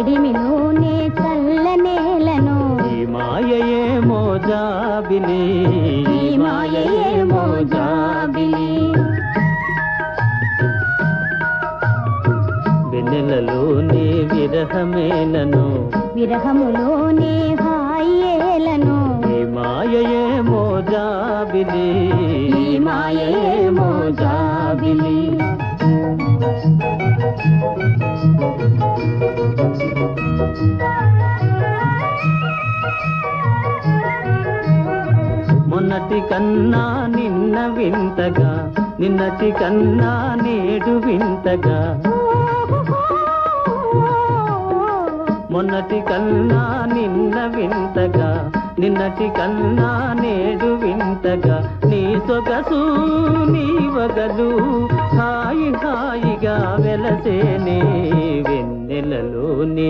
వేడిమిలోనే చల్లనేలను ఈ మాయయేమో జాబిలి ఈ మాయయేమో జాబిలి వెన్నెలలోని విరహమేలను విరహములోనే హాయేలను. ఈ మాయయేమో జాబిలి ఈ మాయయేమో జాబిలి మొన్నటి కన్నా నిన్న వింతగా నిన్నటి కన్నా నేడు వింతగా. మొన్నటి కన్నా నిన్న వింతగా నిన్నటి కన్నా నేడు వింతగా. నీ సొగసు నీ వగలు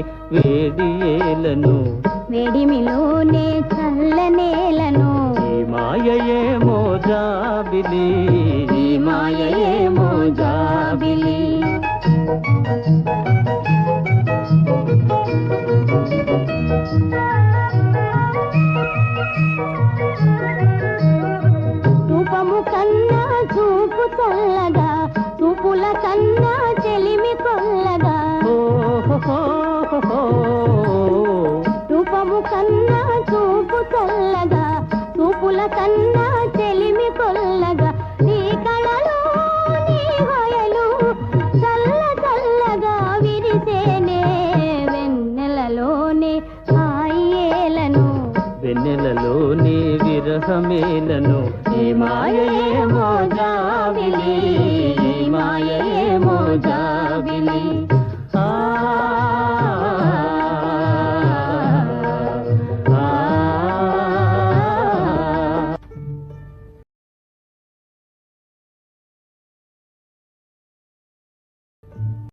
వెన్నెలలోని వేడి ఏలను వేడిమిలోనే చల్లనేలను. ఈ మాయయేమో జాబిలి ఈ మాయయేమో జాబిలి రూపము కన్నా చూపు చల్లగా చూపుల కన్నా వెన్నెలలోనే హాయేలను వెన్నెలలోని విరహమేలను ఈ మాయయేమో జాబిలి